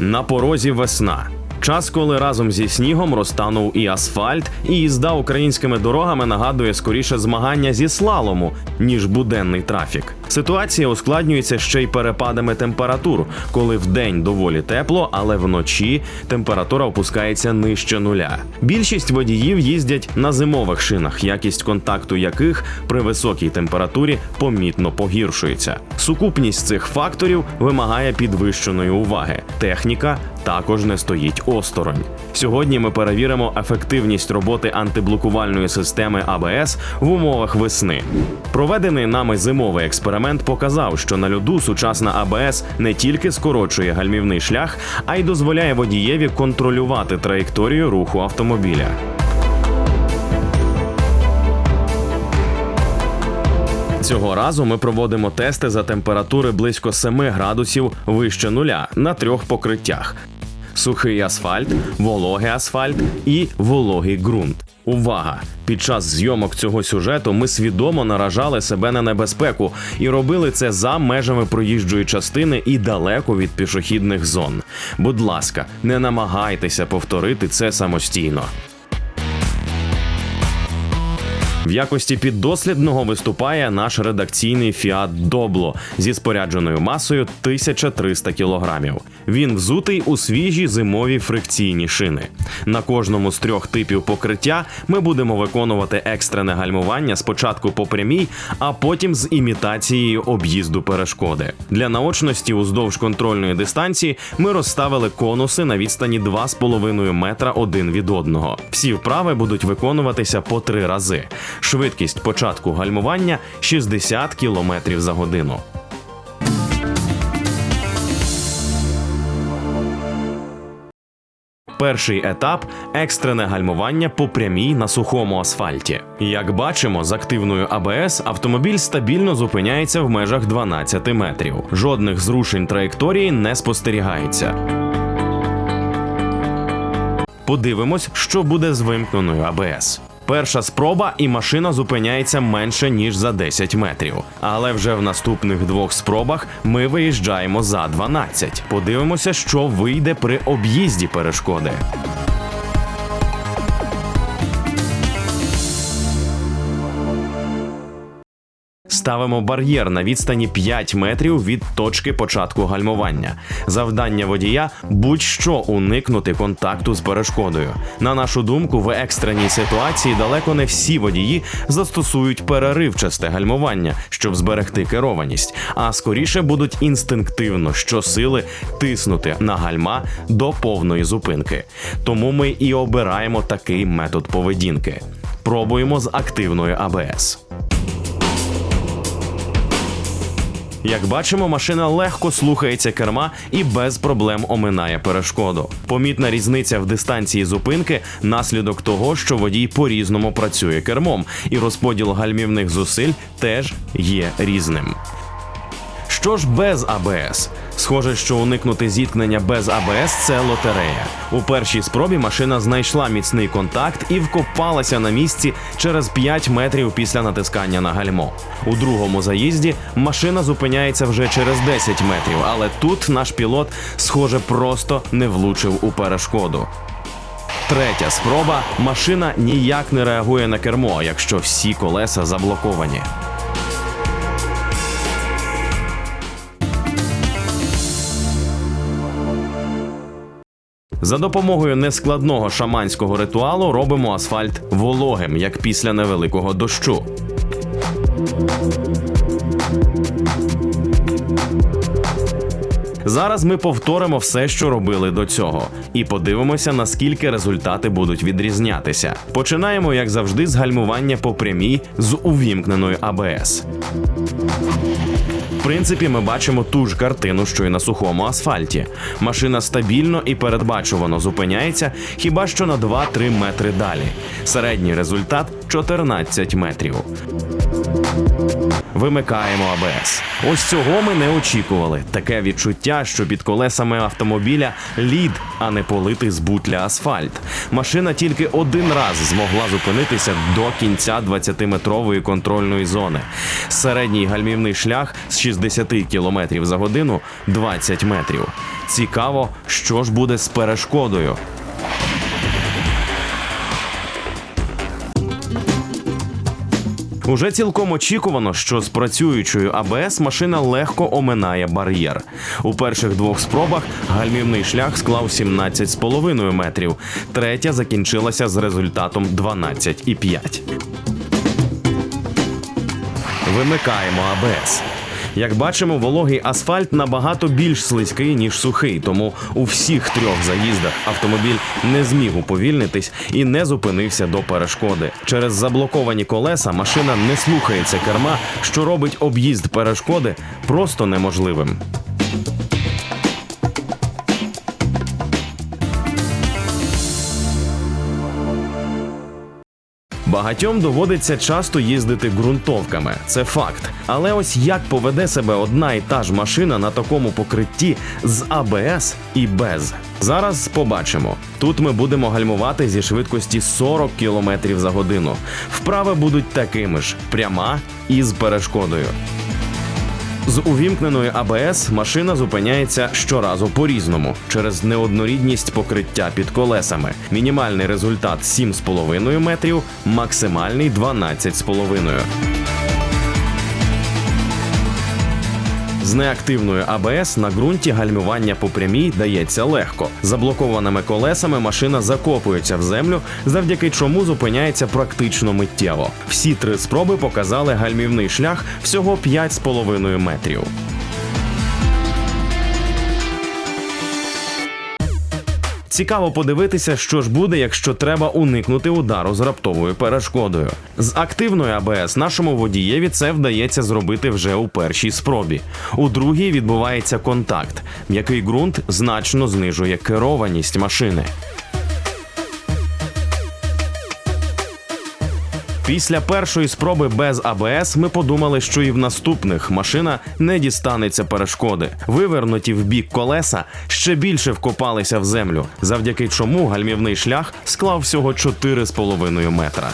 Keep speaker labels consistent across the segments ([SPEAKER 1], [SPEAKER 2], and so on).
[SPEAKER 1] На порозі весна. Час, коли разом зі снігом розтанув і асфальт, і їзда українськими дорогами нагадує скоріше змагання зі слалому, ніж буденний трафік. Ситуація ускладнюється ще й перепадами температур, коли вдень доволі тепло, але вночі температура опускається нижче нуля. Більшість водіїв їздять на зимових шинах, якість контакту яких при високій температурі помітно погіршується. Сукупність цих факторів вимагає підвищеної уваги. Техніка також не стоїть осторонь. Сьогодні ми перевіримо ефективність роботи антиблокувальної системи АБС в умовах весни. Проведений нами зимовий експеримент показав, що на льоду сучасна АБС не тільки скорочує гальмівний шлях, а й дозволяє водієві контролювати траєкторію руху автомобіля. Цього разу ми проводимо тести за температури близько 7 градусів вище нуля на трьох покриттях: сухий асфальт, вологий асфальт і вологий ґрунт. Увага! Під час зйомок цього сюжету ми свідомо наражали себе на небезпеку і робили це за межами проїжджої частини і далеко від пішохідних зон. Будь ласка, не намагайтеся повторити це самостійно. В якості піддослідного виступає наш редакційний Фіат Добло зі спорядженою масою 1300 кг. Він взутий у свіжі зимові фрикційні шини. На кожному з трьох типів покриття ми будемо виконувати екстрене гальмування спочатку по прямій, а потім з імітацією об'їзду перешкоди. Для наочності уздовж контрольної дистанції ми розставили конуси на відстані 2,5 метра один від одного. Всі вправи будуть виконуватися по три рази. Швидкість початку гальмування 60 км за годину. Перший етап екстрене гальмування по прямій на сухому асфальті. Як бачимо, з активною АБС автомобіль стабільно зупиняється в межах 12 метрів. Жодних зрушень траєкторії не спостерігається. Подивимось, що буде з вимкненою АБС. Перша спроба, і машина зупиняється менше ніж за 10 метрів. Але вже в наступних двох спробах ми виїжджаємо за 12. Подивимося, що вийде при об'їзді перешкоди. Ставимо бар'єр на відстані 5 метрів від точки початку гальмування. Завдання водія будь-що уникнути контакту з перешкодою. На нашу думку, в екстреній ситуації далеко не всі водії застосують переривчасте гальмування, щоб зберегти керованість, а скоріше будуть інстинктивно щосили тиснути на гальма до повної зупинки. Тому ми і обираємо такий метод поведінки. Пробуємо з активною АБС. Як бачимо, машина легко слухається керма і без проблем оминає перешкоду. Помітна різниця в дистанції зупинки наслідок того, що водій по-різному працює кермом, і розподіл гальмівних зусиль теж є різним. Що ж без АБС? Схоже, що уникнути зіткнення без АБС це лотерея. У першій спробі машина знайшла міцний контакт і вкопалася на місці через 5 метрів після натискання на гальмо. У другому заїзді машина зупиняється вже через 10 метрів, але тут наш пілот, схоже, просто не влучив у перешкоду. Третя спроба машина ніяк не реагує на кермо, якщо всі колеса заблоковані. За допомогою нескладного шаманського ритуалу робимо асфальт вологим, як після невеликого дощу. Зараз ми повторимо все, що робили до цього, і подивимося, наскільки результати будуть відрізнятися. Починаємо, як завжди, з гальмування по прямій з увімкненою АБС. В принципі, ми бачимо ту ж картину, що й на сухому асфальті. Машина стабільно і передбачувано зупиняється хіба що на 2-3 метри далі. Середній результат 14 метрів. Вимикаємо АБС. Ось цього ми не очікували. Таке відчуття, що під колесами автомобіля лід, а не политий з бутля асфальт. Машина тільки один раз змогла зупинитися до кінця 20-метрової контрольної зони. Середній гальмівний шлях з 60 км за годину 20 метрів. Цікаво, що ж буде з перешкодою. Уже цілком очікувано, що з працюючою АБС машина легко оминає бар'єр. У перших двох спробах гальмівний шлях склав 17,5 метрів. Третя закінчилася з результатом 12,5. Вимикаємо АБС. Як бачимо, вологий асфальт набагато більш слизький, ніж сухий, тому у всіх трьох заїздах автомобіль не зміг уповільнитись і не зупинився до перешкоди. Через заблоковані колеса машина не слухається керма, що робить об'їзд перешкоди просто неможливим. Багатьом доводиться часто їздити ґрунтовками, це факт. Але ось як поведе себе одна і та ж машина на такому покритті з АБС і без. Зараз побачимо. Тут ми будемо гальмувати зі швидкості 40 км за годину. Вправи будуть такими ж: пряма і з перешкодою. З увімкненою АБС машина зупиняється щоразу по-різному через неоднорідність покриття під колесами. Мінімальний результат 7,5 метрів, максимальний 12,5. З неактивною АБС на ґрунті гальмування по прямій дається легко. Заблокованими колесами машина закопується в землю, завдяки чому зупиняється практично миттєво. Всі три спроби показали гальмівний шлях всього 5,5 метрів. Цікаво подивитися, що ж буде, якщо треба уникнути удару з раптовою перешкодою. З активною АБС нашому водієві це вдається зробити вже у першій спробі. У другій відбувається контакт. М'який ґрунт значно знижує керованість машини. Після першої спроби без АБС ми подумали, що і в наступних машина не дістанеться перешкоди. Вивернуті в бік колеса ще більше вкопалися в землю, завдяки чому гальмівний шлях склав всього 4,5 метра.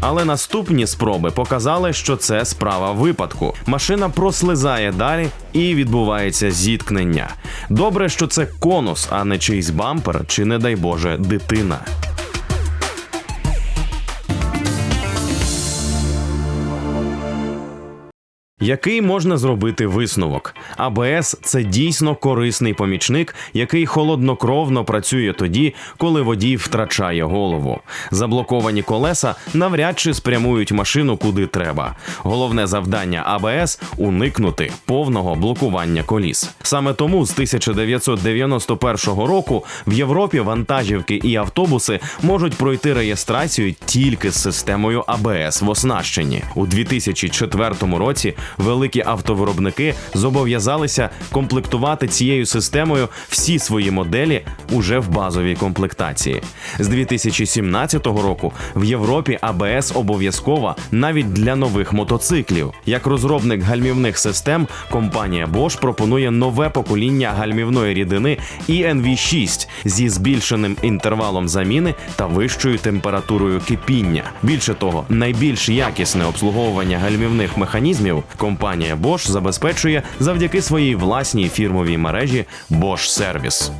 [SPEAKER 1] Але наступні спроби показали, що це справа випадку. Машина прослизає далі і відбувається зіткнення. Добре, що це конус, а не чийсь бампер, чи, не дай Боже, дитина. Який можна зробити висновок? АБС це дійсно корисний помічник, який холоднокровно працює тоді, коли водій втрачає голову. Заблоковані колеса навряд чи спрямують машину куди треба. Головне завдання АБС уникнути повного блокування коліс. Саме тому з 1991 року в Європі вантажівки і автобуси можуть пройти реєстрацію тільки з системою АБС в оснащенні у 2004 році великі автовиробники зобов'язалися комплектувати цією системою всі свої моделі уже в базовій комплектації. З 2017 року в Європі АБС обов'язкова навіть для нових мотоциклів. Як розробник гальмівних систем, компанія Bosch пропонує нове покоління гальмівної рідини ENV6 зі збільшеним інтервалом заміни та вищою температурою кипіння. Більше того, найбільш якісне обслуговування гальмівних механізмів компанія Bosch забезпечує завдяки своїй власній фірмовій мережі Bosch Service.